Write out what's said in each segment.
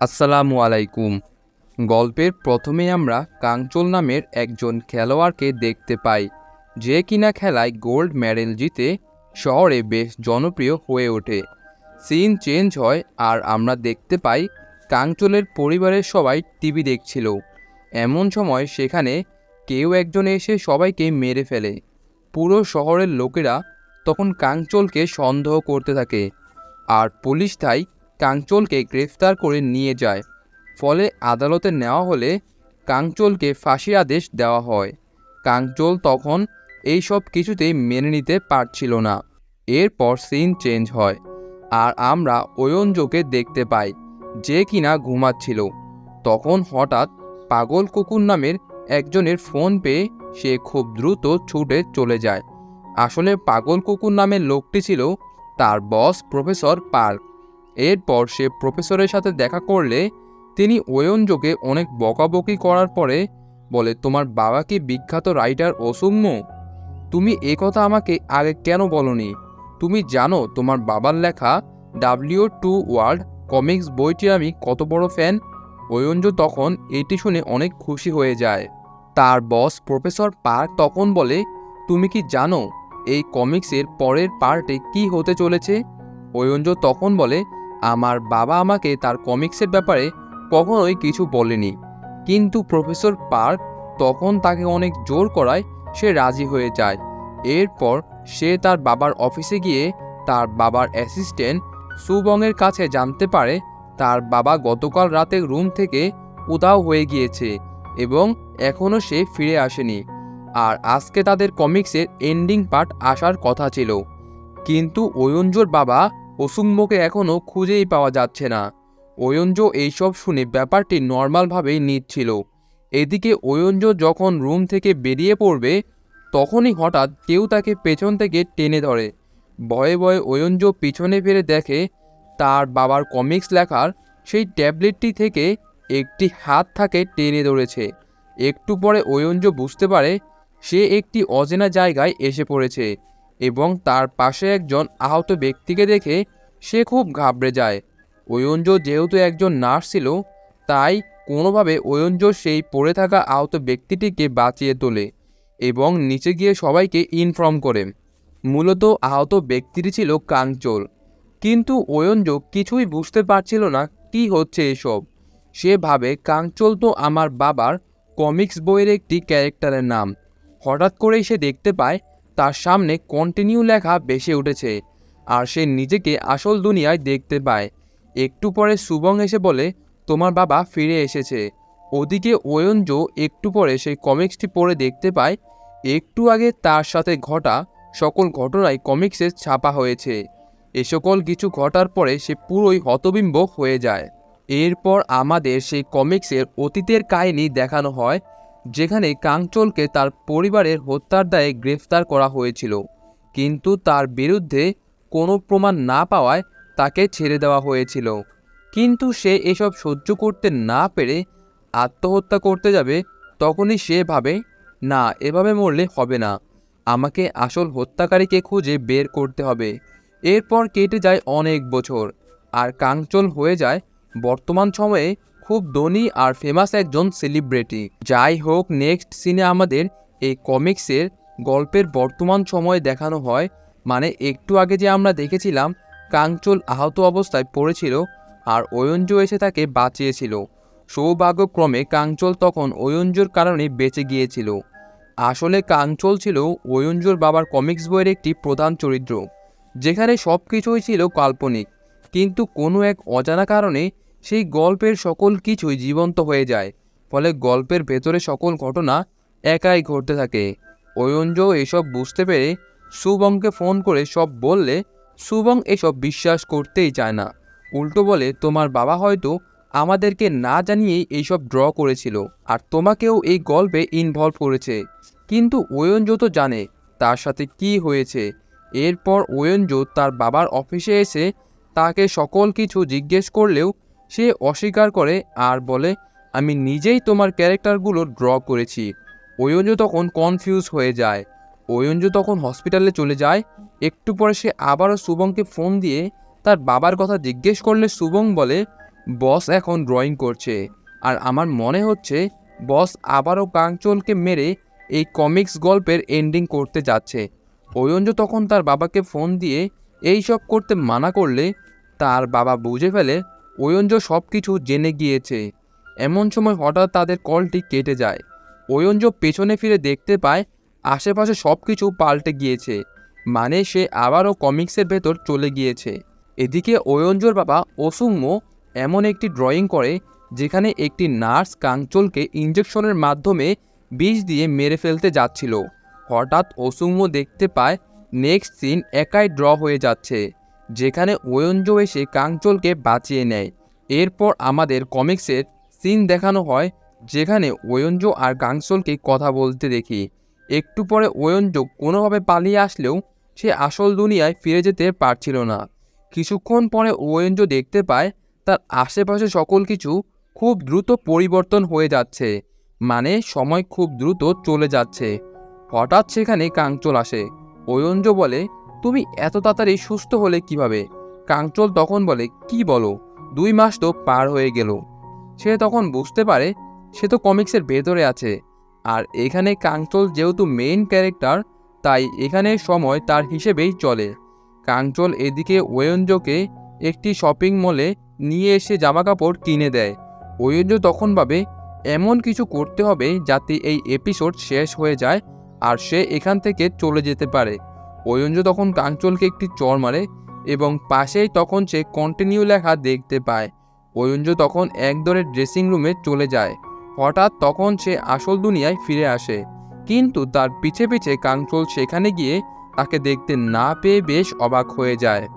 আসসালামু আলাইকুম। গল্পের প্রথমে আমরা কাংচল নামের একজন খেলোয়াড়কে দেখতে পাই, যে কিনা খেলায় গোল্ড মেডেল জিতে শহরে বেশ জনপ্রিয় হয়ে ওঠে। সিন চেঞ্জ হয় আর আমরা দেখতে পাই কাংচলের পরিবারের সবাই টিভি দেখছিল। এমন সময় সেখানে কেউ একজন এসে সবাইকে মেরে ফেলে। পুরো শহরের লোকেরা তখন কাংচলকে সন্দেহ করতে থাকে। আর পুলিশ তাই কাংচলকে গ্রেফতার করে নিয়ে যায়। ফলে আদালতে নেওয়া হলে কাংচলকে ফাঁসির আদেশ দেওয়া হয়। কাংচল তখন এই সব কিছুতেই মেনে নিতে পারছিল না। এরপর সিন চেঞ্জ হয়। আর আমরা ওয়ঞ্জকে দেখতে পাই, যে কিনা ঘুমাচ্ছিল। তখন হঠাৎ পাগল কুকুর নামের একজনের ফোন পেয়ে সে খুব দ্রুত ছুটে চলে যায়। আসলে পাগল কুকুর নামের লোকটি ছিল তার বস প্রফেসর পার্ক। এরপর সে প্রফেসরের সাথে দেখা করলে তিনি ওয়ঞ্জকে অনেক বকাবকি করার পরে বলে, তোমার বাবা কি বিখ্যাত রাইটার অসুম্য? তুমি এ কথা আমাকে আগে কেন বলনি? তুমি জানো তোমার বাবার লেখা ডাব্লিউ টু ওয়ার্ল্ড কমিক্স বইটির আমি কত বড় ফ্যান? ওয়ঞ্জ তখন এটি শুনে অনেক খুশি হয়ে যায়। তার বস প্রফেসর পার্ক তখন বলে, তুমি কি জানো এই কমিক্সের পরের পার্টে কি হতে চলেছে? ওয়ঞ্জ তখন বলে, আমার বাবা আমাকে তার কমিক্সের ব্যাপারে কখনোই কিছু বলেনি। কিন্তু প্রফেসর পার্ক তখন তাকে অনেক জোর করায় সে রাজি হয়ে যায়। এরপর সে তার বাবার অফিসে গিয়ে তার বাবার অ্যাসিস্ট্যান্ট সুবংয়ের কাছে জানতে পারে, তার বাবা গতকাল রাতে রুম থেকে উদাও হয়ে গিয়েছে এবং এখনও সে ফিরে আসেনি। আর আজকে তাদের কমিক্সের এন্ডিং পার্ট আসার কথা ছিল। কিন্তু ওয়ঞ্জোর বাবা অসুম্বকে এখনও খুঁজেই পাওয়া যাচ্ছে না। ওয়ঞ্জ এইসব শুনে ব্যাপারটি নর্মালভাবেই নিচ্ছিল। এদিকে ওয়ঞ্জ যখন রুম থেকে বেরিয়ে পড়বে, তখনই হঠাৎ কেউ তাকে পেছন থেকে টেনে ধরে। ভয়ে ভয়ে ওয়ঞ্জ পিছনে ফিরে দেখে তার বাবার কমিক্স লেখার সেই ট্যাবলেটটি থেকে একটি হাত থাকে টেনে ধরেছে। একটু পরে ওয়ঞ্জ বুঝতে পারে সে একটি অজেনা জায়গায় এসে পড়েছে এবং তার পাশে একজন আহত ব্যক্তিকে দেখে সে খুব ঘাবড়ে যায়। ওয়ঞ্জ যেহেতু একজন নার্স ছিল, তাই কোনোভাবে ওয়ঞ্জ সেই পড়ে থাকা আহত ব্যক্তিটিকে বাঁচিয়ে তোলে এবং নিচে গিয়ে সবাইকে ইনফর্ম করে। মূলত আহত ব্যক্তিটি ছিল কাংচল কিন্তু ওয়ঞ্জ কিছুই বুঝতে পারছিল না কি হচ্ছে এসব। সে ভাবে কাংচল তো আমার বাবার কমিক্স বইয়ের একটি ক্যারেক্টারের নাম। হঠাৎ করেই সে দেখতে পায় তার সামনে কন্টিনিউ লেখা বেসে উঠেছে আর সে নিজেকে আসল দুনিয়ায় দেখতে পায়। একটু পরে সুবং এসে বলে, তোমার বাবা ফিরে এসেছে। ওদিকে ওয়ঞ্জ একটু পরে সেই কমিক্সটি পড়ে দেখতে পায়। একটু আগে তার সাথে ঘটা সকল ঘটনাই কমিক্সে ছাপা হয়েছে। এ সকল কিছু ঘটার পরে সে পুরোই হতবিম্ব হয়ে যায়। এরপর আমাদের সেই কমিক্সের অতীতের কাহিনী দেখানো হয় যেখানে কাংচলকে তার পরিবারের হত্যার দায়ে গ্রেফতার করা হয়েছিল। কিন্তু তার বিরুদ্ধে কোনো প্রমাণ না পাওয়ায় তাকে ছেড়ে দেওয়া হয়েছিল। কিন্তু সে এসব সহ্য করতে না পেরে আত্মহত্যা করতে যাবে তখনই সে ভাবে, না, এভাবে মরলে হবে না। আমাকে আসল হত্যাকারীকে খুঁজে বের করতে হবে। এরপর কেটে যায় অনেক বছর। আর কাংচল হয়ে যায় বর্তমান সময়ে খুব ধনী আর ফেমাস একজন সেলিব্রিটি যাই হোক নেক্সট সিনে আমাদের এই কমিক্সের গল্পের বর্তমান সময়ে দেখানো হয়। মানে একটু আগে যে আমরা দেখেছিলাম, কাংচল আহত অবস্থায় পড়েছিল আর ওয়ঞ্জ এসে তাকে বাঁচিয়েছিল। সৌভাগ্যক্রমে কাংচল তখন ওয়ঞ্জুর কারণে বেঁচে গিয়েছিল। আসলে কাংচল ছিল ওয়ঞ্জুর বাবার কমিক্স বইয়ের একটি প্রধান চরিত্র, যেখানে সব কিছুই ছিল কাল্পনিক। কিন্তু কোনো এক অজানা কারণে সেই গল্পের সকল কিছুই জীবন্ত হয়ে যায়, ফলে গল্পের ভেতরে সকল ঘটনা একাই ঘটতে থাকে। ওয়ঞ্জ এসব বুঝতে পেরে সুবংকে ফোন করে সব বললে সুবং এসব বিশ্বাস করতেই চায় না। উল্টো বলে, তোমার বাবা হয়তো আমাদেরকে না জানিয়েই এইসব ড্র করেছিল আর তোমাকেও এই গল্পে ইনভলভ করেছে। কিন্তু ওয়ঞ্জ তো জানে তার সাথে কি হয়েছে। এরপর ওয়ঞ্জ তার বাবার অফিসে এসে তাকে সকল কিছু জিজ্ঞেস করলেও সে অস্বীকার করে আর বলে, আমি নিজেই তোমার ক্যারেক্টারগুলো ড্র করেছি। ওয়ঞ্জ তখন কনফিউজ হয়ে যায়। ওয়ঞ্জ তখন হসপিটালে চলে যায়, একটু পরে সে আবারও শুভংকে ফোন দিয়ে তার বাবার কথা জিজ্ঞেস করলে শুভং বলে, বস এখন ড্রয়িং করছে। আর আমার মনে হচ্ছে, বস আবারও কাংচলকে মেরে এই কমিক্স গল্পের এন্ডিং করতে যাচ্ছে। ঐয়ঞ্জ তখন তার বাবাকে ফোন দিয়ে এই সব করতে মানা করলে, তার বাবা বুঝে ফেলে ঐয়ঞ্জ সব কিছু জেনে গিয়েছে। এমন সময় হঠাৎ তাদের কলটি কেটে যায়। ঐয়ঞ্জ পেছনে ফিরে দেখতে পায়, আশেপাশে সব কিছু পাল্টে গিয়েছে। মানে সে আবারও কমিক্সের ভেতর চলে গিয়েছে। এদিকে ঐয়ঞ্জর বাবা অসুম্য এমন একটি ড্রয়িং করে, যেখানে একটি নার্স কাঞ্চলকে ইঞ্জেকশনের মাধ্যমে বিষ দিয়ে মেরে ফেলতে যাচ্ছিল। হঠাৎ অসুম্য দেখতে পায়, নেক্সট সিন একাই ড্র হয়ে যাচ্ছে। যেখানে ওয়ঞ্জ এসে কাংচলকে বাঁচিয়ে নেয়। এরপর আমাদের কমিক্সের সিন দেখানো হয়, যেখানে ওয়ঞ্জ আর কাংচলকে কথা বলতে দেখি। একটু পরে ওয়ঞ্জ কোনোভাবে পালিয়ে আসলেও সে আসল দুনিয়ায় ফিরে যেতে পারছিল না। কিছুক্ষণ পরে ওয়েঞ্জ দেখতে পায়, তার আশেপাশে সকল কিছু খুব দ্রুত পরিবর্তন হয়ে যাচ্ছে মানে সময় খুব দ্রুত চলে যাচ্ছে। হঠাৎ সেখানে কাংচল আসে। ওয়ঞ্জ বলে তুমি এত তাড়াতাড়ি সুস্থ হলে কীভাবে? কাংচল তখন বলে, কি বলো? দুই মাস তো পার হয়ে গেল। সে তখন বুঝতে পারে, সে তো কমিক্সের ভেতরে আছে। আর এখানে কাংচল যেহেতু মেইন ক্যারেক্টার তাই এখানে সময় তার হিসেবেই চলে। কাংচল এদিকে ওয়ঞ্জকে একটি শপিং মলে নিয়ে এসে জামাকাপড় কিনে দেয়। ওয়ঞ্জ তখন ভাবে, এমন কিছু করতে হবে যাতে এই এপিসোড শেষ হয়ে যায় আর সে এখান থেকে চলে যেতে পারে। ওয়ঞ্জ তখন কাঞ্চলকে একটি চর মারে এবং পাশেই তখন সে কন্টিনিউ লেখা দেখতে পায়। ওয়ঞ্জ তখন একদরে ড্রেসিং রুমে চলে যায়। হঠাৎ তখন সে আসল দুনিয়ায় ফিরে আসে। কিন্তু তার পিছে পিছে কাঞ্চল সেখানে গিয়ে তাকে দেখতে না পেয়ে বেশ অবাক হয়ে যায়।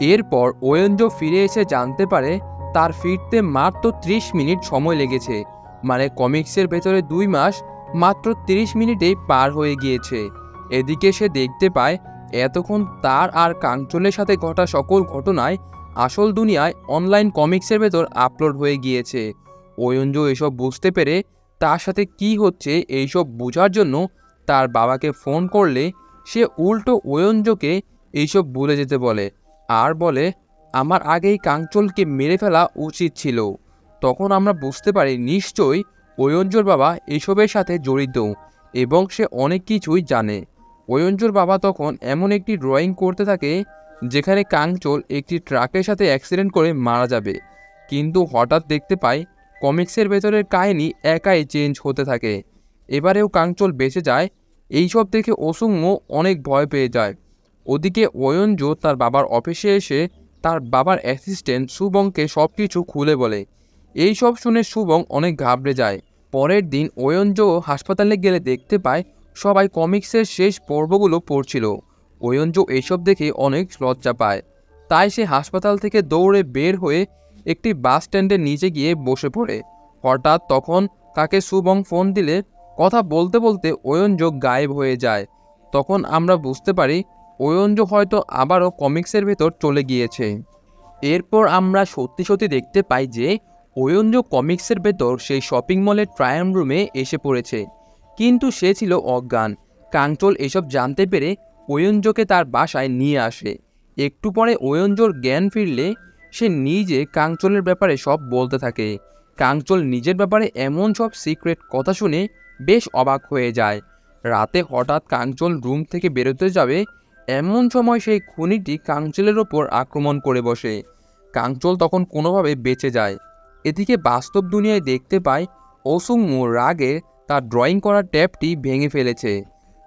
এরপর ওয়েঞ্জ ফিরে এসে জানতে পারে তার ফিরতে মাত্র ত্রিশ মিনিট সময় লেগেছে। মানে কমিক্সের ভেতরে দুই মাস মাত্র তিরিশ মিনিটেই পার হয়ে গিয়েছে। এদিকে সে দেখতে পায়, এতক্ষণ তার আর কাঞ্চলের সাথে ঘটা সকল ঘটনায় আসল দুনিয়ায় অনলাইন কমিক্সের ভেতর আপলোড হয়ে গিয়েছে। ওয়ঞ্জ এসব বুঝতে পেরে তার সাথে কি হচ্ছে এইসব বোঝার জন্য তার বাবাকে ফোন করলে সে উল্টো ওয়ঞ্জকে এইসব ভুলে যেতে বলে। আর বলে, আমার আগেই কাঞ্চলকে মেরে ফেলা উচিত ছিল। তখন আমরা বুঝতে পারি নিশ্চয়ই ওয়ঞ্জর বাবা এসবের সাথে জড়িত এবং সে অনেক কিছুই জানে। ওয়ঞ্জর বাবা তখন এমন একটি ড্রয়িং করতে থাকে, যেখানে কাঞ্চল একটি ট্রাকের সাথে অ্যাক্সিডেন্ট করে মারা যাবে। কিন্তু হঠাৎ দেখতে পায় কমিক্সের ভেতরের কাহিনী একাই চেঞ্জ হতে থাকে। এবারেও কাঞ্চল বেঁচে যায়, এইসব দেখে অসুম্য অনেক ভয় পেয়ে যায়। ওদিকে ওয়ঞ্জ তার বাবার অফিসে এসে তার বাবার অ্যাসিস্ট্যান্ট শুভংকে সব কিছু খুলে বলে। এই সব শুনে শুভং অনেক ঘাবড়ে যায়। পরের দিন ওয়ঞ্জ হাসপাতালে গেলে দেখতে পায় সবাই কমিক্সের শেষ পর্বগুলো পড়ছিল। ওয়ঞ্জ এইসব দেখে অনেক লজ্জা পায়। তাই সে হাসপাতাল থেকে দৌড়ে বের হয়ে একটি বাস স্ট্যান্ডের নিচে গিয়ে বসে পড়ে। হঠাৎ তখন তাকে সুবং ফোন দিলে কথা বলতে বলতে ওয়ঞ্জ গায়েব হয়ে যায়। তখন আমরা বুঝতে পারি ওয়ঞ্জ হয়তো আবারও কমিক্সের ভেতর চলে গিয়েছে। এরপর আমরা সত্যি সত্যি দেখতে পাই যে ওয়ঞ্জ কমিক্সের ভেতর সেই শপিং মলের ট্রায়াম রুমে এসে পড়েছে। কিন্তু সে ছিল অজ্ঞান। কাংচল এসব জানতে পেরে ওয়ঞ্জকে তার বাসায় নিয়ে আসে। একটু পরে ওয়ঞ্জর জ্ঞান ফিরলে সে নিজে কাংচলের ব্যাপারে সব বলতে থাকে। কাংচল নিজের ব্যাপারে এমন সব সিক্রেট কথা শুনে বেশ অবাক হয়ে যায়। রাতে হঠাৎ কাংচল রুম থেকে বেরোতে যাবে, এমন সময় সেই খুনিটি কাংচলের ওপর আক্রমণ করে বসে। কাংচল তখন কোনোভাবে বেঁচে যায়। এদিকে বাস্তব দুনিয়ায় দেখতে পায় অসুম্য রাগে তার ড্রয়িং করা ট্যাপটি ভেঙে ফেলেছে।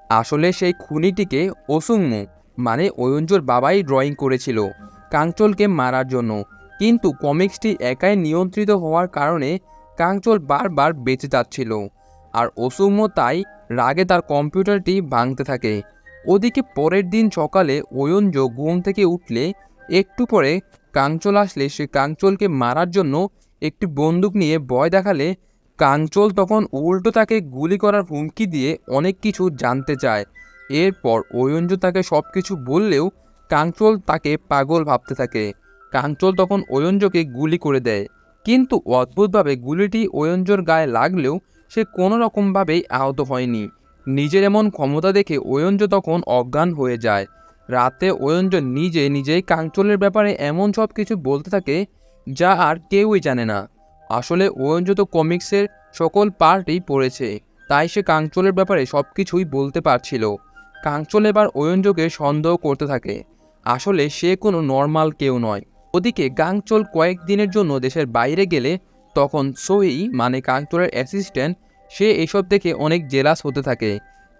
আসলে সেই খুনিটিকে অসুম্য মানে অয়ঞ্জোর বাবাই ড্রয়িং করেছিল কাংচলকে মারার জন্য। কিন্তু কমিক্সটি একাই নিয়ন্ত্রিত হওয়ার কারণে কাংচল বারবার বেঁচে যাচ্ছিল। আর অসুম্য তাই রাগে তার কম্পিউটারটি ভাঙতে থাকে। ওদিকে পরের দিন সকালে ওয়ঞ্জ ঘুম থেকে উঠলে একটু পরে কাঞ্চল আসলে সে কাঞ্চলকে মারার জন্য একটি বন্দুক নিয়ে ভয় দেখালে কাঞ্চল তখন উল্টো তাকে গুলি করার হুমকি দিয়ে অনেক কিছু জানতে চায়। এরপর ওয়ঞ্জ তাকে সব কিছু বললেও কাঞ্চল তাকে পাগল ভাবতে থাকে। কাঞ্চল তখন ওয়ঞ্জকে গুলি করে দেয়। কিন্তু অদ্ভুতভাবে গুলিটি ওয়ঞ্জর গায়ে লাগলেও সে কোনো রকমভাবেই আহত হয়নি। নিজের এমন ক্ষমতা দেখে ওয়ঞ্জ তখন অজ্ঞান হয়ে যায়। রাতে ওয়ঞ্জন নিজে নিজেই কাঞ্চলের ব্যাপারে এমন সব কিছু বলতে থাকে যা আর কেউই জানে না। আসলে ওয়ঞ্জ কমিক্সের সকল পার্টই পড়েছে, তাই সে কাঞ্চলের ব্যাপারে সব কিছুই বলতে পারছিল। কাঞ্চল এবার ওয়ঞ্জকে সন্দেহ করতে থাকে, আসলে সে কোনো নর্মাল কেউ নয়। ওদিকে কাঞ্চল কয়েকদিনের জন্য দেশের বাইরে গেলে তখন সহি মানে কাঞ্চলের অ্যাসিস্ট্যান্ট, সে এসব দেখে অনেক জেলাস হতে থাকে,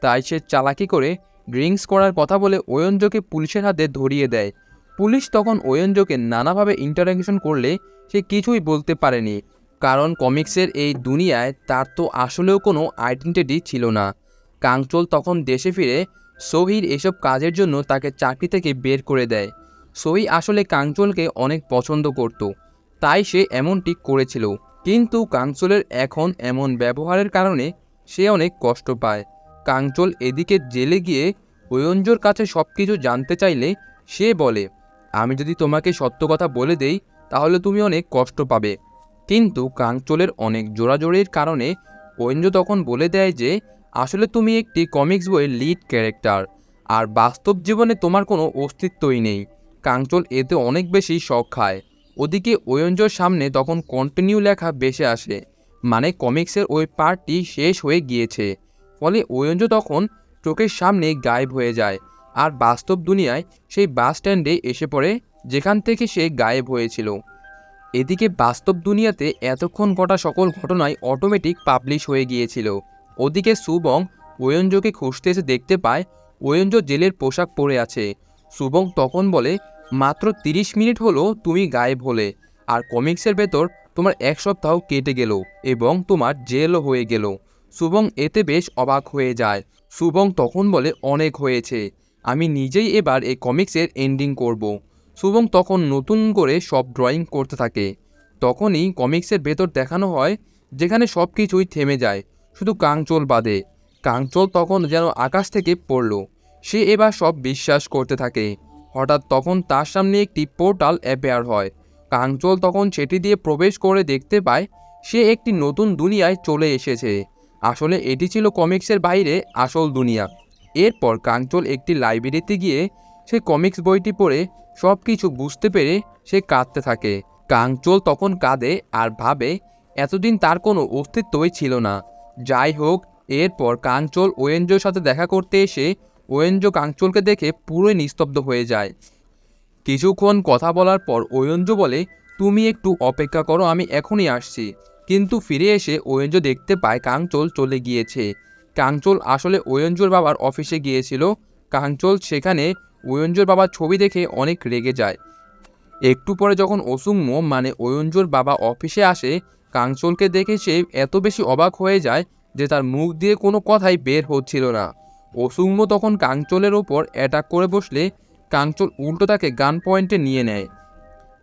তাই সে চালাকি করে ড্রিঙ্কস করার কথা বলে ওয়ঞ্জকে পুলিশের হাতে ধরিয়ে দেয়। পুলিশ তখন ওয়ঞ্জকে নানাভাবে ইন্টারাকশন করলে সে কিছুই বলতে পারেনি। কারণ কমিক্সের এই দুনিয়ায় তার তো আসলেও কোনো আইডেন্টিটি ছিল না। কাঞ্চল তখন দেশে ফিরে সহির এসব কাজের জন্য তাকে চাকরি থেকে বের করে দেয়। সহি আসলে কাঞ্চলকে অনেক পছন্দ করত, তাই সে এমনটি করেছিল। কিন্তু কাঞ্চলের এখন এমন ব্যবহারের কারণে সে অনেক কষ্ট পায়। কাঞ্চল এদিকে জেলে গিয়ে ওয়ঞ্জোর কাছে সব কিছু জানতে চাইলে সে বলে, আমি যদি তোমাকে সত্য কথা বলে দেই, তাহলে তুমি অনেক কষ্ট পাবে। কিন্তু কাঞ্চলের অনেক জোরাজোরির কারণে ঐন্দ্র তখন বলে দেয় যে, আসলে তুমি একটি কমিক্স বইয়ের লিড ক্যারেক্টার আর বাস্তব জীবনে তোমার কোনো অস্তিত্বই নেই। কাঞ্চল এতে অনেক বেশি শখ খায়। ওদিকে ওয়ঞ্জোর সামনে তখন কন্টিনিউ লেখা বেসে আসে মানে কমিক্সের ওই পার্টটি শেষ হয়ে গিয়েছে। ফলে ওয়ঞ্জ তখন চোখের সামনে গায়েব হয়ে যায়, আর বাস্তব দুনিয়ায় সেই বাস স্ট্যান্ডে এসে পড়ে, যেখান থেকে সে গায়েব হয়েছিল। এদিকে বাস্তব দুনিয়াতে এতক্ষণ ঘটা সকল ঘটনাই অটোমেটিক পাবলিশ হয়ে গিয়েছিল। ওদিকে সুবং ওয়ঞ্জকে খুঁজতে এসে দেখতে পায় ওয়ঞ্জ জেলের পোশাক পরে আছে। সুবং তখন বলে, মাত্র তিরিশ মিনিট হলো তুমি গায়েব হলে, আর কমিক্সের ভেতর তোমার এক সপ্তাহ কেটে গেল এবং তোমার জেলও হয়ে গেল। সুবং এতে বেশ অবাক হয়ে যায়। সুবং তখন বলে, অনেক হয়েছে, আমি নিজেই এবার এই কমিক্সের এন্ডিং করব। শুভং তখন নতুন করে সব ড্রয়িং করতে থাকে। তখনই কমিক্সের ভেতর দেখানো হয়, যেখানে সব কিছুই থেমে যায়, শুধু কাংচল বাদে। কাংচল তখন যেন আকাশ থেকে পড়ল। সে এবার সব বিশ্বাস করতে থাকে। হঠাৎ তখন তার সামনে একটি পোর্টাল অ্যাপেয়ার হয়। কাংচল তখন সেটি দিয়ে প্রবেশ করে দেখতে পায়, সে একটি নতুন দুনিয়ায় চলে এসেছে। আসলে এটি ছিল কমিক্সের বাইরে আসল দুনিয়া। এরপর কাঞ্চল একটি লাইব্রেরিতে গিয়ে সে কমিক্স বইটি পড়ে সব কিছু বুঝতে পেরে সে কাঁদতে থাকে। কাঞ্চল তখন কাঁদে আর ভাবে, এতদিন তার কোনো অস্তিত্বই ছিল না। যাই হোক, এরপর কাঞ্চল ওয়েঞ্জোর সাথে দেখা করতে এসে ওয়েঞ্জো কাঞ্চলকে দেখে পুরোই নিস্তব্ধ হয়ে যায়। কিছুক্ষণ কথা বলার পর ওয়েঞ্জো বলে, তুমি একটু অপেক্ষা করো, আমি এখনই আসছি। কিন্তু ফিরে এসে ওয়েঞ্জো দেখতে পায় কাঞ্চল চলে গিয়েছে। কাঞ্চল আসলে ওয়েঞ্জোর বাবার অফিসে গিয়েছিল। কাঞ্চল সেখানে ওয়ঞ্জোর বাবার ছবি দেখে অনেক রেগে যায়। একটু পরে যখন অসুম্য মানে ওয়ঞ্জোর বাবা অফিসে আসে কাঞ্চলকে দেখে সে এত বেশি অবাক হয়ে যায় যে তার মুখ দিয়ে কোনো কথাই বের হচ্ছিল না। অসুম্য তখন কাঞ্চলের ওপর অ্যাটাক করে বসলে কাঞ্চল উল্টো তাকে গান পয়েন্টে নিয়ে নেয়।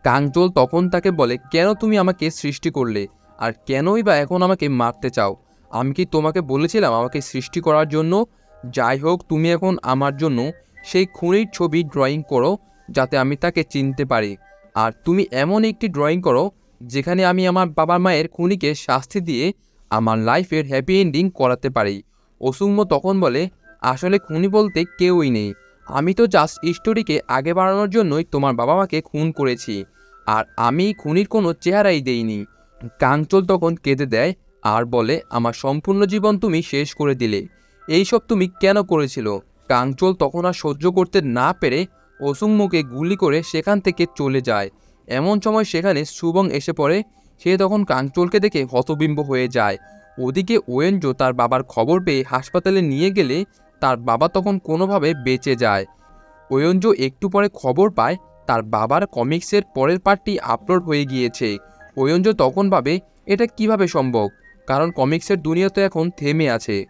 কাঞ্চল তখন তাকে বলে, কেন তুমি আমাকে সৃষ্টি করলে? আর কেনই বা এখন আমাকে মারতে চাও? আমি কি তোমাকে বলেছিলাম আমাকে সৃষ্টি করার জন্য? যাই হোক, তুমি এখন আমার জন্য সেই খুনির ছবি ড্রয়িং করো যাতে আমি তাকে চিনতে পারি। আর তুমি এমন একটি ড্রয়িং করো যেখানে আমি আমার বাবা মায়ের খুনিকে শাস্তি দিয়ে আমার লাইফের হ্যাপি এন্ডিং করাতে পারি। অসুম্য তখন বলে, আসলে খুনি বলতে কেউই নেই। আমি তো জাস্ট স্টোরিকে আগে বাড়ানোর জন্যই তোমার বাবা মাকে খুন করেছি। আর আমি খুনির কোনো চেহারাই দেইনি। কাঞ্চল তখন কেঁদে দেয় আর বলে, আমার সম্পূর্ণ জীবন তুমি শেষ করে দিলে। এইসব তুমি কেন করেছিল? কাঞ্চল তখন আর সহ্য করতে না পেরে অসুম্মকে গুলি করে সেখান থেকে চলে যায়। এমন সময় সেখানে সুবং এসে পড়ে। সে তখন কাঞ্চলকে দেখে হতবিম্ব হয়ে যায়। ওদিকে ওয়েনজো তার বাবার খবর পেয়ে হাসপাতালে নিয়ে গেলে তার বাবা তখন কোনোভাবে বেঁচে যায়। ওয়েনজো একটু পরে খবর পায়, তার বাবার কমিক্সের পরের পার্টটি আপলোড হয়ে গিয়েছে। ওয়েনজো তখন ভাবে, এটা কীভাবে সম্ভব? কারণ কমিক্সের দুনিয়া তো এখন থেমে আছে।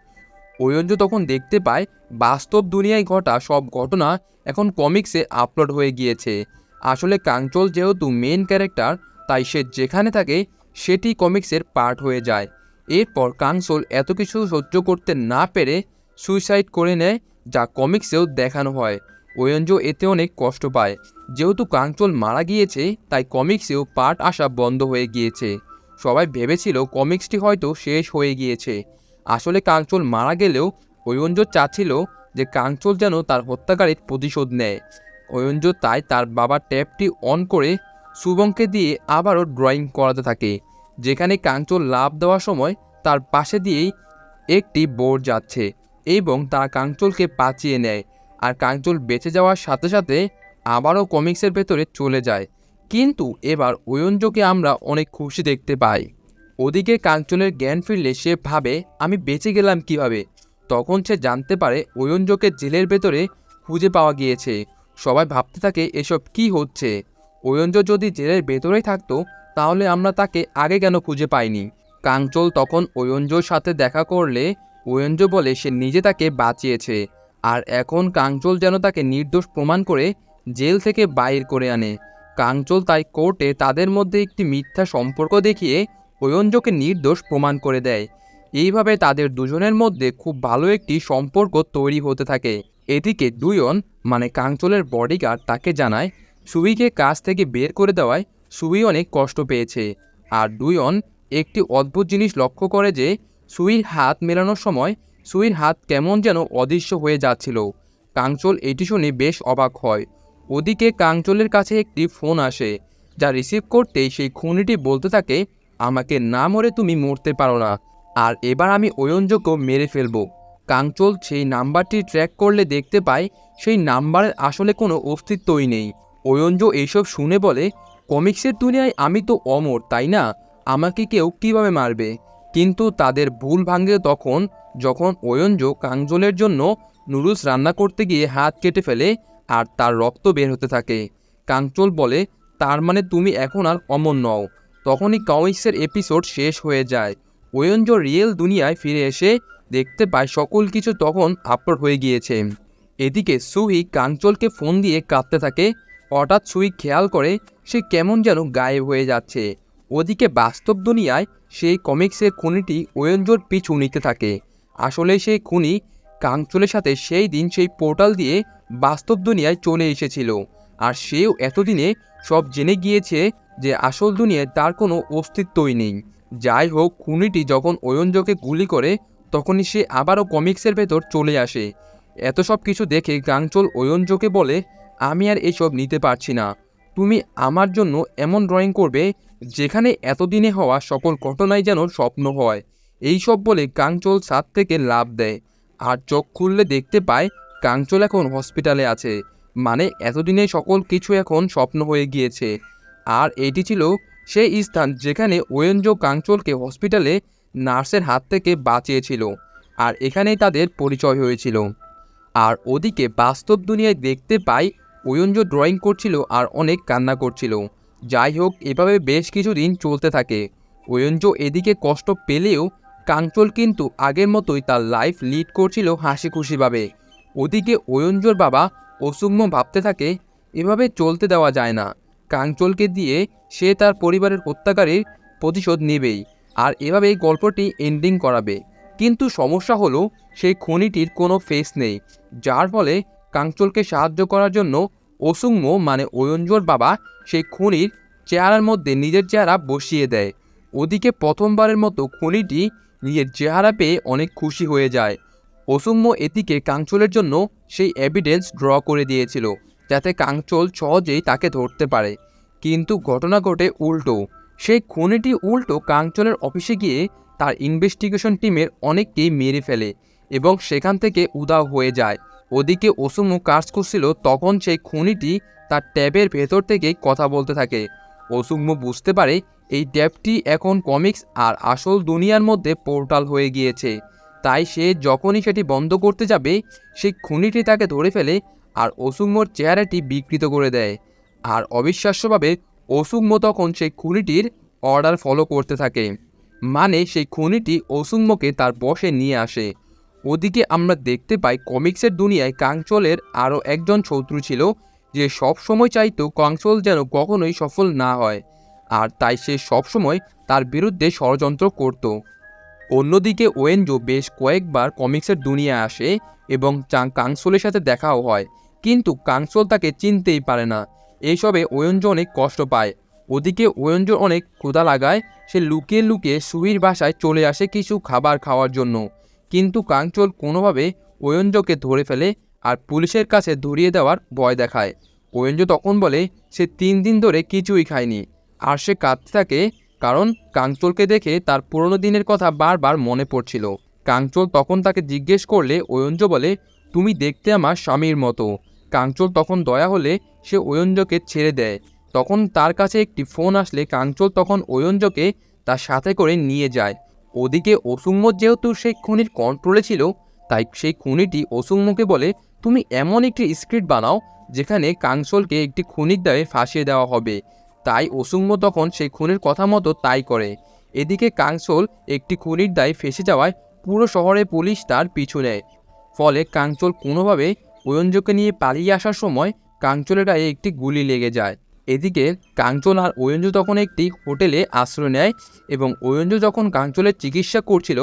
ওয়ঞ্জ তখন দেখতে পায়, বাস্তব দুনিয়ায় ঘটা সব ঘটনা এখন কমিক্সে আপলোড হয়ে গিয়েছে। আসলে কাঞ্চল যেহেতু মেন ক্যারেক্টার তাই সে যেখানে থাকে, সেটি কমিক্সের পার্ট হয়ে যায়। এরপর কাঞ্চল এত কিছু সহ্য করতে না পেরে সুইসাইড করে নেয়, যা কমিক্সেও দেখানো হয়। ওয়ঞ্জ এতে অনেক কষ্ট পায়। যেহেতু কাঞ্চল মারা গিয়েছে, তাই কমিক্সেও পার্ট আসা বন্ধ হয়ে গিয়েছে। সবাই ভেবেছিল কমিক্সটি হয়তো শেষ হয়ে গিয়েছে। আসলে কাঞ্চল মারা গেলেও ঐবঞ্জ চাচ্ছিল যে কাঞ্চল যেন তার হত্যাকারীর প্রতিশোধ নেয়। অয়ঞ্জ তাই তার বাবার ট্যাপটি অন করে শুভমকে দিয়ে আবারও ড্রয়িং করাতে থাকে, যেখানে কাঞ্চল লাভ দেওয়ার সময় তার পাশে দিয়েই একটি বোর্ড যাচ্ছে এবং তারা কাঞ্চলকে বাঁচিয়ে নেয় আর কাঞ্চল বেঁচে যাওয়ার সাথে সাথে আবারও কমিক্সের ভেতরে চলে যায়। কিন্তু এবার ওয়ঞ্জকে আমরা অনেক খুশি দেখতে পাই। ওদিকে কাঞ্চলের জ্ঞান ফিরলে সে ভাবে, আমি বেঁচে গেলাম কীভাবে? তখন সে জানতে পারে ওয়ঞ্জকে জেলের ভেতরে খুঁজে পাওয়া গিয়েছে। সবাই ভাবতে থাকে, এসব কি হচ্ছে? ওয়ঞ্জ যদি জেলের ভেতরেই থাকতো, তাহলে আমরা তাকে আগে কেন খুঁজে পাইনি? কাঞ্চল তখন ওয়ঞ্জর সাথে দেখা করলে ওয়ঞ্জ বলে, সে নিজে তাকে বাঁচিয়েছে। আর এখন কাঞ্চল যেন তাকে নির্দোষ প্রমাণ করে জেল থেকে বাইর করে আনে। কাঞ্চল তাই কোর্টে তাদের মধ্যে একটি মিথ্যা সম্পর্ক দেখিয়ে ওয়ঞ্জকে নির্দোষ প্রমাণ করে দেয়। এইভাবে তাদের দুজনের মধ্যে খুব ভালো একটি সম্পর্ক তৈরি হতে থাকে। এদিকে দুজন মানে কাঞ্চলের বডিগার্ড তাকে জানায় সুইকে কাজ থেকে বের করে দেওয়ায় সুই অনেক কষ্ট পেয়েছে। আর দুজন একটি অদ্ভুত জিনিস লক্ষ্য করে যে সুইর হাত মেলানোর সময় সুইর হাত কেমন যেন অদৃশ্য হয়ে যাচ্ছিল। কাঞ্চল এটি শুনে বেশ অবাক হয়। ওদিকে কাঞ্চলের কাছে একটি ফোন আসে, যা রিসিভ করতেই সেই খুনিটি বলতে থাকে আমাকে না মরে তুমি মরতে পারো না। আর এবার আমি ওয়ঞ্জকেও মেরে ফেলব। কাঞ্চল সেই নাম্বারটি ট্র্যাক করলে দেখতে পায়, সেই নাম্বারের আসলে কোনো অস্তিত্বই নেই। ওয়ঞ্জ এইসব শুনে বলে, কমিক্সের দুনিয়ায় আমি তো অমর, তাই না? আমাকে কেউ কীভাবে মারবে? কিন্তু তাদের ভুল ভাঙে তখন, যখন ওয়ঞ্জ কাঞ্জলের জন্য নুডলস রান্না করতে গিয়ে হাত কেটে ফেলে আর তার রক্ত বের হতে থাকে। কাঞ্চল বলে, তার মানে তুমি এখন আর অমর নও। তখনই কমিক্সের এপিসোড শেষ হয়ে যায়। ওয়ঞ্জ রিয়েল দুনিয়ায় ফিরে এসে দেখতে পায় সকল কিছু তখন আপলোড হয়ে গিয়েছে। এদিকে সুহি কাঞ্চলকে ফোন দিয়ে কাঁদতে থাকে। হঠাৎ সুই খেয়াল করে সে কেমন যেন গায়েব হয়ে যাচ্ছে। ওদিকে বাস্তব দুনিয়ায় সেই কমিক্সের খুনিটি ওয়ঞ্জোর পিছু নিতে থাকে। আসলে সেই খুনি কাঞ্চলের সাথে সেই দিন সেই পোর্টাল দিয়ে বাস্তব দুনিয়ায় চলে এসেছিল। আর সেও এতদিনে সব জেনে গিয়েছে যে আসল দুনিয়ায় তার কোনো অস্তিত্বই নেই। যাই হোক, খুনিটি যখন ওয়ঞ্জকে গুলি করে, তখনই সে আবারও কমিক্সের ভেতর চলে আসে। এত সব কিছু দেখে গাংচল ওয়ঞ্জকে বলে, আমি আর এসব নিতে পারছি না। তুমি আমার জন্য এমন ড্রয়িং করবে যেখানে এতদিনে হওয়া সকল ঘটনাই যেন স্বপ্ন হয়। এই সব বলে কাংচল ছাদ থেকে লাভ দেয়। আর চোখ খুললে দেখতে পায় কাংচল এখন হসপিটালে আছে। মানে এতদিনে সকল কিছু এখন স্বপ্ন হয়ে গিয়েছে। আর এটি ছিল সেই স্থান যেখানে ওয়েঞ্জ কাংচলকে হসপিটালে নার্সের হাত থেকে বাঁচিয়েছিল আর এখানেই তাদের পরিচয় হয়েছিল। আর ওদিকে বাস্তব দুনিয়ায় দেখতে পাই ওয়ঞ্জ ড্রয়িং করছিল আর অনেক কান্না করছিল। যাই হোক, এভাবে বেশ কিছুদিন চলতে থাকে। ওয়ঞ্জ এদিকে কষ্ট পেলেও কাঞ্চল কিন্তু আগের মতোই তার লাইফ লিড করছিল হাসি খুশিভাবে ওদিকে ওয়ঞ্জর বাবা অসুগ্ম ভাবতে থাকে, এভাবে চলতে দেওয়া যায় না। কাঞ্চলকে দিয়ে সে তার পরিবারের হত্যাকারীর প্রতিশোধ নেবেই, আর এভাবেই গল্পটি এন্ডিং করাবে। কিন্তু সমস্যা হলো, সেই খনিটির কোনো ফেস নেই, যার ফলে কাঞ্চলকে সাহায্য করার জন্য অসুম্য মানে ওয়ঞ্জোর বাবা সেই খনির চেহারার মধ্যে নিজের চেহারা বসিয়ে দেয়। ওদিকে প্রথমবারের মতো খনিটি নিজের চেহারা পেয়ে অনেক খুশি হয়ে যায়। অসুম্য এদিকে কাঞ্চলের জন্য সেই এভিডেন্স ড্র করে দিয়েছিল, যাতে কাঞ্চল সহজেই তাকে ধরতে পারে। কিন্তু ঘটনা ঘটে উল্টো। সেই খুনিটি উল্টো কাঞ্চলের অফিসে গিয়ে তার ইনভেস্টিগেশন টিমের অনেককেই মেরে ফেলে এবং সেখান থেকে উদাও হয়ে যায়। ওদিকে ওসুমু কাজ করছিল, তখন সেই খুনিটি তার ট্যাবের ভেতর থেকেই কথা বলতে থাকে। ওসুমু বুঝতে পারে, এই ট্যাবটি এখন কমিক্স আর আসল দুনিয়ার মধ্যে পোর্টাল হয়ে গিয়েছে। তাই সে যখনই সেটি বন্ধ করতে যাবে সেই খুনিটি তাকে ধরে ফেলে আর ওসুম্মর চেহারাটি বিকৃত করে দেয়। আর অবিশ্বাস্যভাবে ওসুম্ম তখন সেই খুনিটির অর্ডার ফলো করতে থাকে। মানে সেই খুনিটি ওসুম্মকে তার বসে নিয়ে আসে। ওদিকে আমরা দেখতে পাই কমিক্সের দুনিয়ায় কাংচলের আরও একজন শত্রু ছিল, যে সব সময় চাইতো কাংচল যেন কখনোই সফল না হয়। আর তাই সে সবসময় তার বিরুদ্ধে ষড়যন্ত্র করত। অন্যদিকে ওয়েনজো বেশ কয়েকবার কমিক্সের দুনিয়ায় আসে এবং চাং- কাংসোলের সাথে দেখাও হয়, কিন্তু কাংসল তাকে চিনতেই পারে না। এইসবে ওয়েনজো অনেক কষ্ট পায়। ওদিকে ওয়েনজোর অনেক ক্ষুধা লাগায়, সে লুকিয়ে লুকিয়ে সুহির বাসায় চলে আসে কিছু খাবার খাওয়ার জন্য। কিন্তু কাংচল কোনোভাবে ওয়েনজোকে ধরে ফেলে আর পুলিশের কাছে ধরিয়ে দেওয়ার ভয় দেখায়। ওয়েনজো তখন বলে, সে তিন দিন ধরে কিছুই খায়নি। আর সে কাঁদতে থাকে কারণ কাংচলকে দেখে তার পুরনো দিনের কথা বারবার মনে পড়ছিল। কাংচল তখন তাকে জিজ্ঞেস করলে ওয়ঞ্জ বলে, তুমি দেখতে আমার স্বামীর মতো। কাংচল তখন দয়া হলে সে ওয়ঞ্জকে ছেড়ে দেয়। তখন তার কাছে একটি ফোন আসলে কাংচল তখন ওয়ঞ্জকে তার সাথে করে নিয়ে যায়। ওদিকে অসুম্ম যেহেতু সেই খুনির কন্ট্রোলে ছিল, তাই সেই খুনিটি অসুম্মকে বলে, তুমি এমন একটি স্ক্রিপ্ট বানাও যেখানে কাংসলকে একটি খুনির দায়ে ফাঁসিয়ে দেওয়া হবে। তাই অসুম্ম তখন সেই খুনের কথা মতো তাই করে। এদিকে কাংসল একটি খুনির দায়ে ফেসে যাওয়ায় পুরো শহরে পুলিশ তার পিছু নেয়। ফলে কাংচল কোনোভাবে ওয়ঞ্জকে নিয়ে পালিয়ে আসার সময় কাংচলের গায়ে একটি গুলি লেগে যায়। এদিকে কাঞ্চল আর ওয়ঞ্জ তখন একটি হোটেলে আশ্রয় নেয় এবং ওয়ঞ্জ যখন কাঞ্চলের চিকিৎসা করছিল,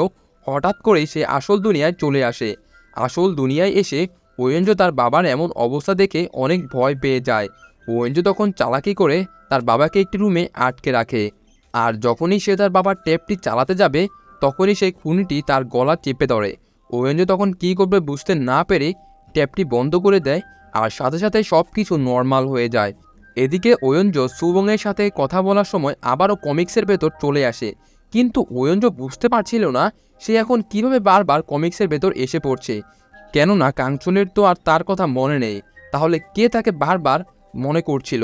হঠাৎ করেই সে আসল দুনিয়ায় চলে আসে। আসল দুনিয়ায় এসে ওয়েঞ্জ তার বাবার এমন অবস্থা দেখে অনেক ভয় পেয়ে যায়। ওয়েঞ্জ তখন চালাকি করে তার বাবাকে একটি রুমে আটকে রাখে। আর যখনই সে তার বাবার টেপটি চালাতে যাবে, তখনই সেই খুনিটি তার গলা চেপে ধরে। ওয়েঞ্জ তখন কী করবে বুঝতে না পেরে ট্যাপটি বন্ধ করে দেয় আর সাথে সাথে সব কিছু নর্মাল হয়ে যায়। এদিকে ওয়ঞ্জ সুবংয়ের সাথে কথা বলার সময় আবারও কমিক্সের ভেতর চলে আসে। কিন্তু ওয়ঞ্জ বুঝতে পারছিল না সে এখন কীভাবে বারবার কমিক্সের ভেতর এসে পড়ছে। কেননা কাঞ্চনের তো আর তার কথা মনে নেই। তাহলে কে তাকে বারবার মনে করছিল।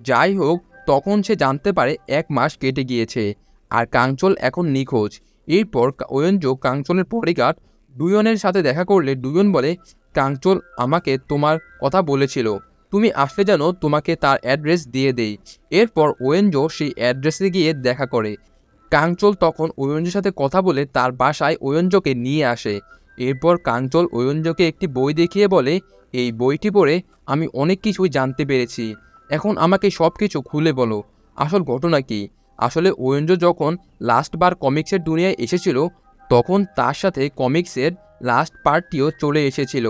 যাই হোক, তখন সে জানতে পারে এক মাস কেটে গিয়েছে আর কাঞ্চল এখন নিখোঁজ। এরপর ওয়ঞ্জ কাঞ্চনের পরিগার দুজনের সাথে দেখা করলে দুজন বলে কাঞ্চল আমাকে তোমার কথা বলেছিল। তুমি আসলে যেন তোমাকে তার অ্যাড্রেস দিয়ে দেই। এরপর ওয়েঞ্জো সেই অ্যাড্রেসে গিয়ে দেখা করে। কাঞ্চল তখন ওয়ঞ্জোর সাথে কথা বলে তার বাসায় ওয়ঞ্জোকে নিয়ে আসে। এরপর কাঞ্চল ওয়ঞ্জোকে একটি বই দেখিয়ে বলে, এই বইটি পড়ে আমি অনেক কিছুই জানতে পেরেছি। এখন আমাকে সব কিছু খুলে বলো। আসল ঘটনা কি? আসলে ওয়েঞ্জো যখন লাস্টবার কমিক্সের দুনিয়ায় এসেছিল, তখন তার সাথে কমিক্সের লাস্ট পার্টটিও চলে এসেছিল।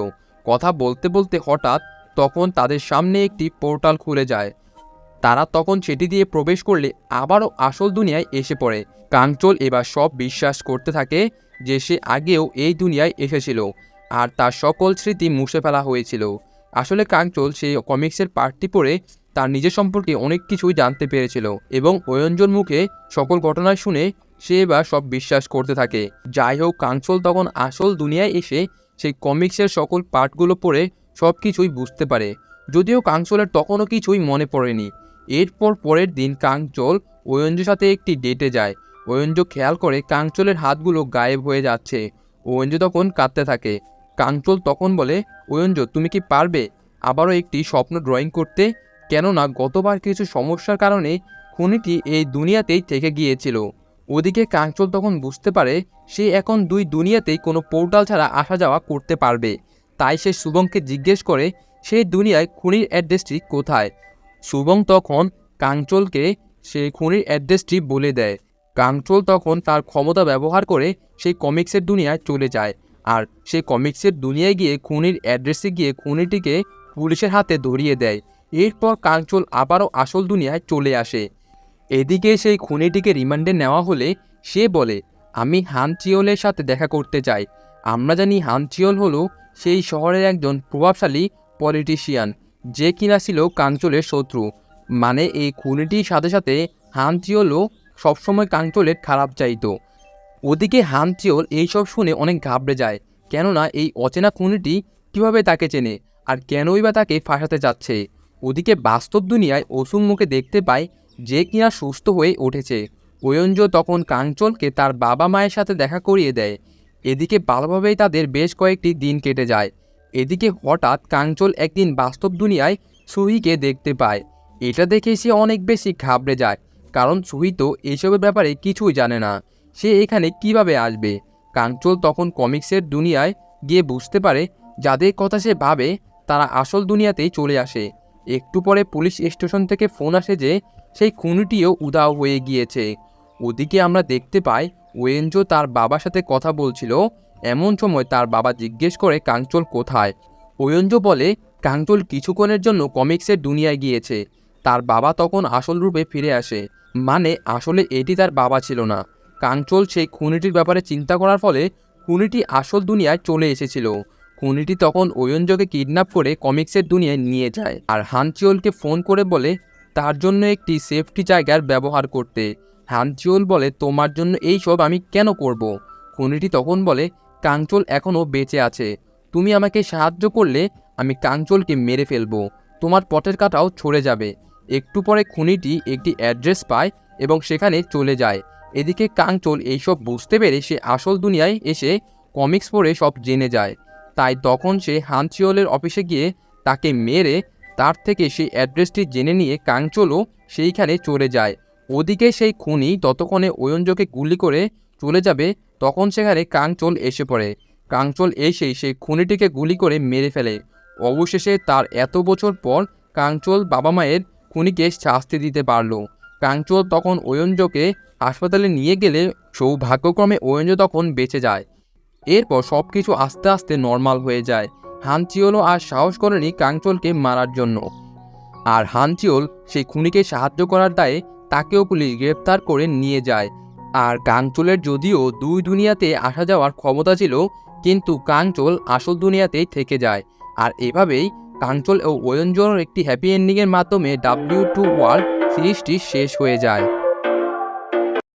কথা বলতে বলতে হঠাৎ তখন তাদের সামনে একটি পোর্টাল খুলে যায়। তারা তখন সেটি দিয়ে প্রবেশ করলে আবারও আসল দুনিয়ায় এসে পড়ে। কাঞ্চল এবার সব বিশ্বাস করতে থাকে যে সে আগেও এই দুনিয়ায় এসেছিল, আর তার সকল স্মৃতি মুছে ফেলা হয়েছিল। আসলে কাঞ্চল সেই কমিক্সের পার্টটি পড়ে তার নিজের সম্পর্কে অনেক কিছুই জানতে পেরেছিল এবং ওয়ঞ্জন মুখে সকল ঘটনা শুনে সে এবার সব বিশ্বাস করতে থাকে। যাই হোক কাঞ্চল তখন আসল দুনিয়ায় এসে সেই কমিক্সের সকল পার্টগুলো পড়ে সব কিছুই বুঝতে পারে। যদিও কাঞ্চলের তখনও কিছুই মনে পড়েনি। এরপর পরের দিন কাঞ্চল ওয়ঞ্জের সাথে একটি ডেটে যায়। ওয়ঞ্জ খেয়াল করে কাঞ্চলের হাতগুলো গায়েব হয়ে যাচ্ছে। ওয়ঞ্জ তখন কাঁদতে থাকে। কাঞ্চল তখন বলে ওয়ঞ্জ তুমি কি পারবে আবারও একটি স্বপ্ন ড্রয়িং করতে? কেননা গতবার কিছু সমস্যার কারণে খুনিটি এই দুনিয়াতেই থেকে গিয়েছিল। ওদিকে কাঞ্চল তখন বুঝতে পারে, সে এখন দুই দুনিয়াতেই কোনো পোর্টাল ছাড়া আসা যাওয়া করতে পারবে। তাই সে শুভংকে জিজ্ঞেস করে সেই দুনিয়ায় খুনির অ্যাড্রেসটি কোথায়? শুভং তখন কাঞ্চলকে সেই খুনির অ্যাড্রেসটি বলে দেয়। কাঞ্চল তখন তার ক্ষমতা ব্যবহার করে সেই কমিক্সের দুনিয়ায় চলে যায়। আর সেই কমিক্সের দুনিয়ায় গিয়ে খুনির অ্যাড্রেসে গিয়ে খুনিটিকে পুলিশের হাতে ধরিয়ে দেয়। এরপর কাঞ্চল আবারও আসল দুনিয়ায় চলে আসে। এদিকে সেই খুনিটিকে রিমান্ডে নেওয়া হলে সে বলে, আমি হানচিওলের সাথে দেখা করতে চাই। আমরা জানি হানচিওল হলো সেই শহরের একজন প্রভাবশালী পলিটিশিয়ান, যে কিনা ছিল কাঞ্চলের শত্রু। মানে এই খুনিটির সাথে সাথে হানচিওলও সবসময় কাঞ্চলের খারাপ চাইতো। ওদিকে হানচিওল এইসব শুনে অনেক ঘাবড়ে যায়, কেননা এই অচেনা খুনিটি কীভাবে তাকে চেনে আর কেনই বা তাকে ফাঁসাতে যাচ্ছে? ওদিকে বাস্তব দুনিয়ায় অসুম মুখে দেখতে পায় যে কিনা সুস্থ হয়ে উঠেছে। ওয়ঞ্জ তখন কাঞ্চলকে তার বাবা মায়ের সাথে দেখা করিয়ে দেয়। এদিকে ভালোভাবেই তাদের বেশ কয়েকটি দিন কেটে যায়। এদিকে হঠাৎ কাঞ্চল একদিন বাস্তব দুনিয়ায় সুহিকে দেখতে পায়। এটা দেখে সে অনেক বেশি ঘাবড়ে যায়। কারণ সুহি তো এসবের ব্যাপারে কিছুই জানে না। সে এখানে কীভাবে আসবে? কাঞ্চল তখন কমিক্সের দুনিয়ায় গিয়ে বুঝতে পারে, যাদের কথা সে ভাবে, তারা আসল দুনিয়াতেই চলে আসে। একটু পরে পুলিশ স্টেশন থেকে ফোন আসে যে, সেই খুনিটিও উদাও হয়ে গিয়েছে। ওদিকে আমরা দেখতে পাই ওয়েঞ্জো তার বাবার সাথে কথা বলছিল। এমন সময় তার বাবা জিজ্ঞেস করে কাঞ্চল কোথায়? ওয়েঞ্জো বলে কাঞ্চল কিছুক্ষণের জন্য কমিক্সের দুনিয়ায় গিয়েছে। তার বাবা তখন আসল রূপে ফিরে আসে। মানে আসলে এটি তার বাবা ছিল না। কাঞ্চল সেই খুনিটির ব্যাপারে চিন্তা করার ফলে খুনিটি আসল দুনিয়ায় চলে এসেছিল। খুনিটি তখন ওয়ঞ্জকে কিডন্যাপ করে কমিক্সের দুনিয়ায় নিয়ে যায় আর হানচিওলকে ফোন করে বলে, তার জন্য একটি সেফটি জায়গার ব্যবহার করতে। হানচিওল বলে, তোমার জন্য এই সব আমি কেন করব? খুনিটি তখন বলে কাংচল এখনও বেঁচে আছে। তুমি আমাকে সাহায্য করলে আমি কাংচলকে মেরে ফেলব। তোমার পটের কাটাও ছড়ে যাবে। একটু পরে খুনিটি একটি অ্যাড্রেস পায় এবং সেখানে চলে যায়। এদিকে কাংচল এইসব বুঝতে পেরে সে আসল দুনিয়ায় এসে কমিক্স পড়ে সব জেনে যায়। তাই তখন সে হানচিওলের অফিসে গিয়ে তাকে মেরে তার থেকে সেই অ্যাড্রেসটি জেনে নিয়ে কাংচলও সেইখানে চলে যায়। ওদিকে সেই খুনি ততক্ষণে ওয়ঞ্জকে গুলি করে চলে যাবে, তখন সেখানে কাংচল এসে পড়ে। কাংচল এসেই সেই খুনিটিকে গুলি করে মেরে ফেলে। অবশেষে তার এত বছর পর কাংচল বাবা মায়ের খুনিকে শাস্তি দিতে পারল। কাংচল তখন ওয়ঞ্জকে হাসপাতালে নিয়ে গেলে সৌভাগ্যক্রমে ওয়ঞ্জ তখন বেঁচে যায়। এরপর সব কিছু আস্তে আস্তে নর্মাল হয়ে যায়। হানচিওলও আর সাহস করেনি কাংচলকে মারার জন্য। আর হানচিওল সেই খুনিকে সাহায্য করার দায়ে তাকেও পুলিশ গ্রেপ্তার করে নিয়ে যায়। আর কাংচলের যদিও দুই দুনিয়াতে আসা যাওয়ার ক্ষমতা ছিল, কিন্তু কাংচল আসল দুনিয়াতেই থেকে যায়। আর এভাবেই কাংচল ও ওয়ঞ্জনের একটি হ্যাপি এন্ডিংয়ের মাধ্যমে ডাব্লিউ টু ওয়ার্ল্ড সিরিজটি শেষ হয়ে যায়।